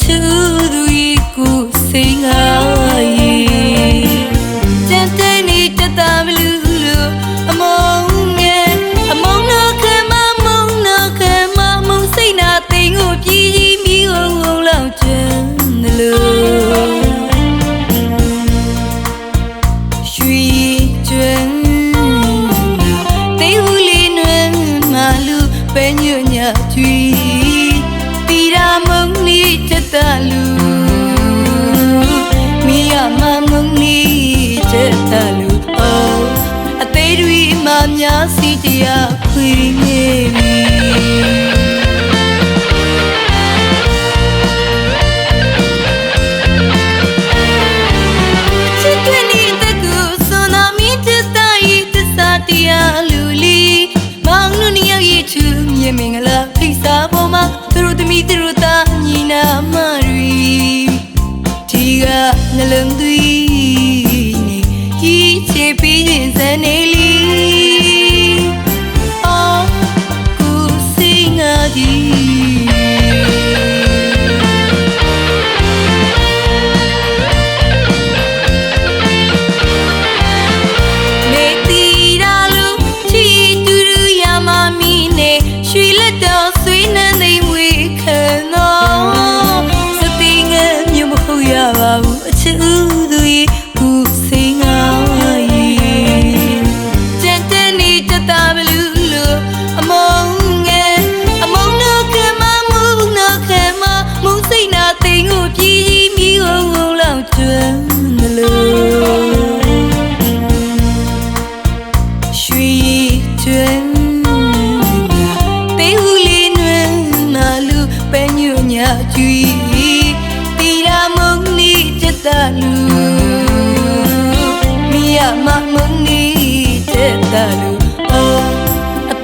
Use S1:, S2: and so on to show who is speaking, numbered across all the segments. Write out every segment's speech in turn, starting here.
S1: ချူသူဤကို စိန်ငါရေကျန်တဲ့နေတတမလူလို့အမုံငယ်အမုံနာခဲမမုံနာခဲမမုံစိတ်နာသိငကိုပြည်ကြီးမိဟုံဟုံလောက်ကျန်တယ်လို့ရွှေကျွမ်းတေးဟူလေးနွယ်မလူပဲညညကြွီတီရာမုံနီချက်တလူမိရမမုံနီချက်တလူအော်အသေးတွေမှများစီတရားခွေနေပြီချစ်တွေနေတဲ့ကူစွန်နာမီတတရီတစားတရားလူလီမောင်နုနီရဲ့ချူမြေမင်္ဂလာဖိစာပေါ်မှာသူတို့ သမီးသူ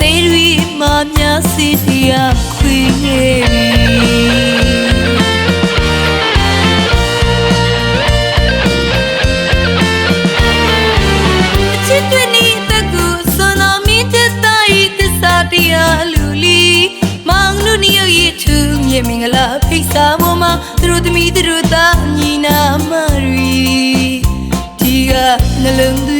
S1: သေးတွေမှများစီတရားခွေနေပြီအချစ်တွေနေတဲ့ကူစွန်တော်မင်းတဲ့တိုင်းတစားတရားလူလီမောင်လူနီရဲ့ချူမြေမင်္ဂလာဖိစာပေါ်မှာသူတို့သမီးသူတို့သားညီနာမရီဒီကနှလုံးသွေး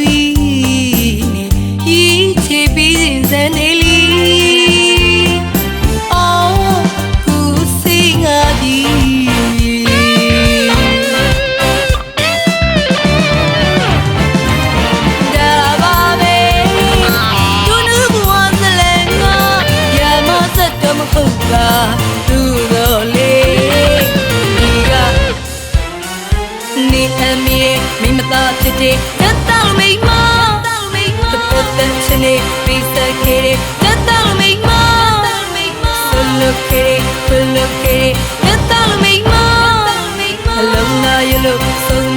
S1: သားဖြစ်တဲ့တတောင်မိမပတ်သက်ချင်နေပိစခဲ့တဲ့တတောင်မိမဆလခဲ့ဆလခဲ့တတောင်မိမအလုံးလာရလို့စုံ